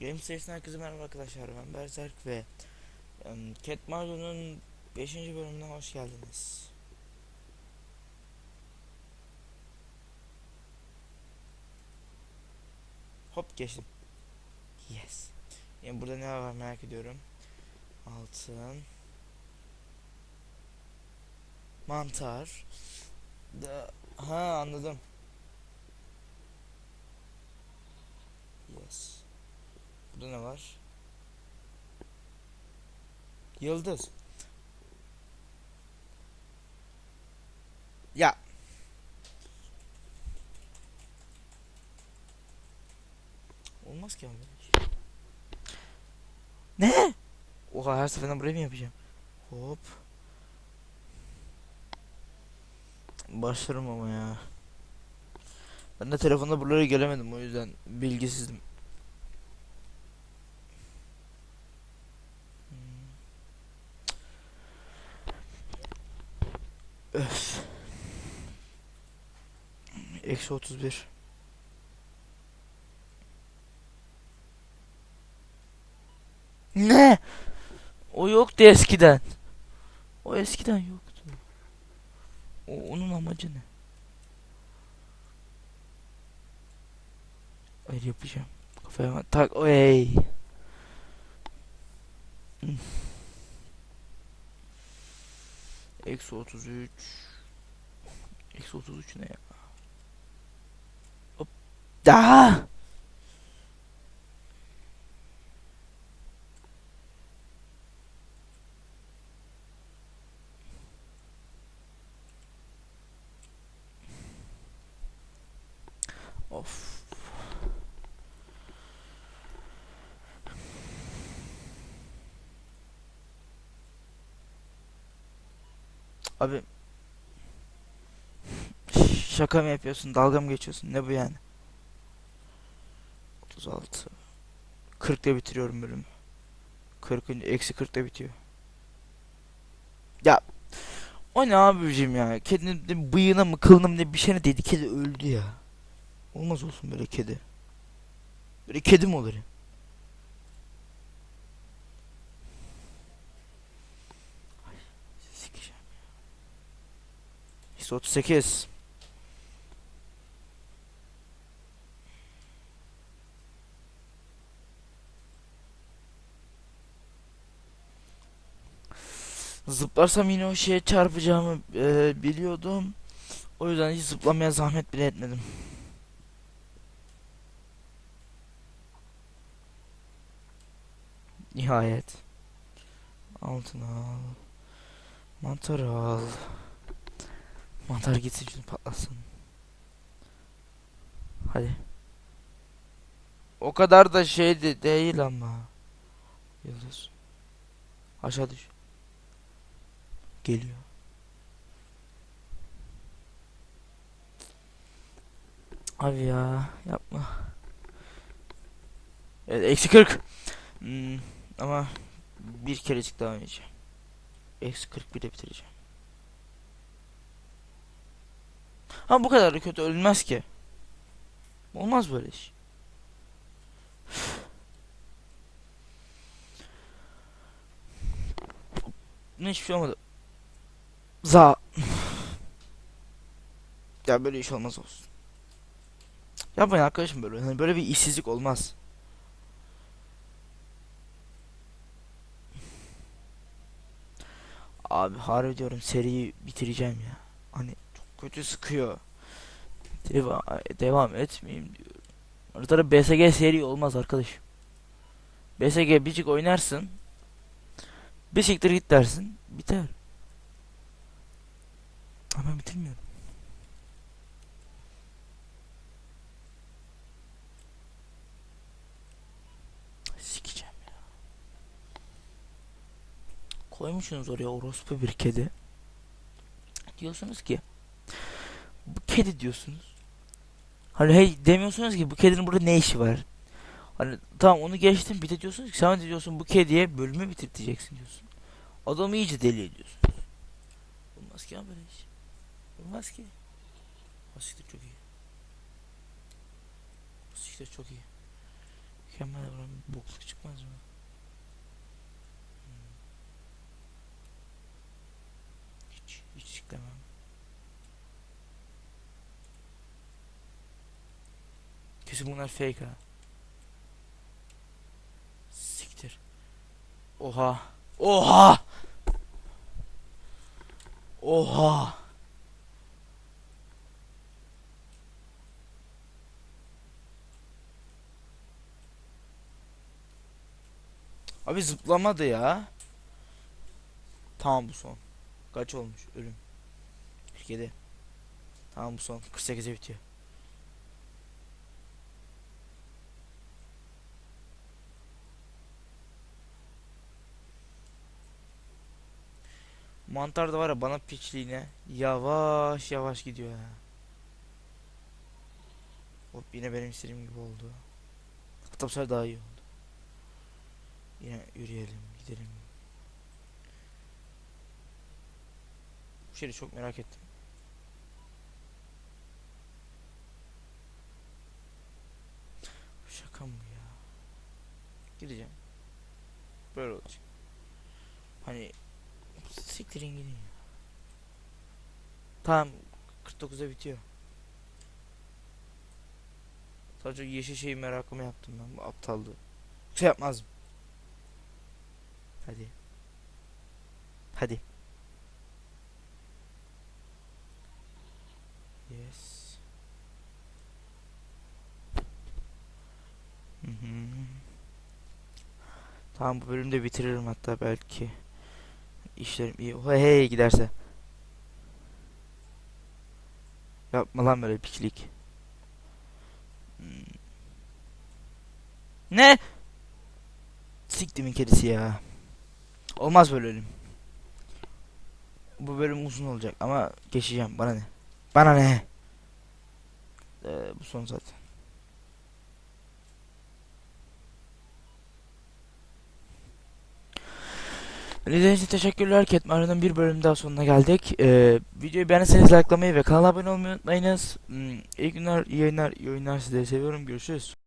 Game Station herkese merhaba arkadaşlar ben Berserk ve um, Cat Marlo'nun 5. bölümüne hoş geldiniz. Hop geçtim. Yes. Yani burada ne var merak ediyorum. Altın. Mantar. Da ha anladım. Yes. Burada ne var? Yıldız. Ya. Olmaz ki abi. Ne? Oha her seferinde buraya mı yapacağım? Hop. Başlarım ama ya. Ben de telefonda buralara gelemedim o yüzden bilgisizdim. Öf. Eksi 31. Ne? O yoktu eskiden. O eskiden yoktu. O onun amacı ne? Hayır yapacağım. Kafaya tak. Ey. Hmm. Eksi 33. Eksi 33 ne ya? Hop. Daha. Of. Abi şaka mı yapıyorsun? Dalga mı geçiyorsun? Ne bu yani? 36 40'ta bitiriyorum bölümü. 40. eksi 40'ta bitiyor. Ya o ne abicim ya? Kedinin bıyığına mı kılına mı ne bir şeyine dedi. Kedi öldü ya. Olmaz olsun böyle kedi. Böyle kedi mi olur ya? 38 38 Zıplarsam yine o şeye çarpacağımı e, biliyordum. O yüzden hiç zıplamaya zahmet bile etmedim. Nihayet. Altın al. Mantar al. Mantar gitsin şunu patlasın. Hadi. O kadar da şey de değil ama. Yıldız. Aşağı düş. Geliyor. Abi ya yapma. Evet eksi 40. Hmm, ama bir kerecik daha oynayacağım. Eksi 41'e bitireceğim. Ha bu kadar da kötü ölmez ki. Olmaz böyle iş. Ne hiçbir şey olmadı. Za. ya böyle iş olmaz olsun. Yapmayın arkadaşım böyle. Hani böyle bir işsizlik olmaz. Abi harbi diyorum seriyi bitireceğim ya. Hani kötü sıkıyor. Devam, devam etmeyeyim diyorum. Ortada BSG seri olmaz arkadaş. BSG bircik oynarsın. Bir siktir git dersin. Biter. Ama bitirmiyorum. Sikeceğim ya. Koymuşsunuz oraya orospu bir kedi. Diyorsunuz ki kedi diyorsunuz. Hani hey demiyorsunuz ki bu kedinin burada ne işi var? Hani tamam onu geçtim bir de diyorsunuz ki sen de diyorsun bu kediye bölümü bitirteceksin diyorsun. Adamı iyice deli ediyorsun. Olmaz ki ya böyle iş. Olmaz ki. Asiktir çok iyi. Asiktir çok iyi. Mükemmel davran. Bokluk çıkmaz mı? Hmm. Hiç, hiç siklemem. Kesin bunlar fake ha. Siktir. Oha. Oha. Oha. Abi zıplamadı ya. Tamam bu son. Kaç olmuş ölüm? 47. Tamam bu son. 48'e bitiyor. Mantar da var ya bana piçliğine yavaş yavaş gidiyor ya. Hop yine benim istediğim gibi oldu. Hatta bu daha iyi oldu. Yine yürüyelim, gidelim. Bu şehri çok merak ettim. Şaka mı ya? Gideceğim. Böyle olacak. Hani siktirin gidin ya. Tamam 49'a bitiyor. Sadece yeşil şeyi merakımı yaptım ben bu aptallığı. Şey yapmazdım. Hadi. Hadi. Yes. Hı hı. Tamam bu bölümde bitiririm hatta belki. İşlerim iyi. Hey, hey giderse. Yapma lan böyle piklik. Hmm. Ne? Siktimin kedisi ya. Olmaz böyle ölüm. Bu bölüm uzun olacak ama geçeceğim. Bana ne? Bana ne? Ee, bu son zaten. İzlediğiniz için teşekkürler. Ketmara'nın bir bölüm daha sonuna geldik. Ee, videoyu beğenirseniz likelamayı ve kanala abone olmayı unutmayınız. Hmm, iyi günler, iyi yayınlar, iyi oyunlar sizleri seviyorum. Görüşürüz.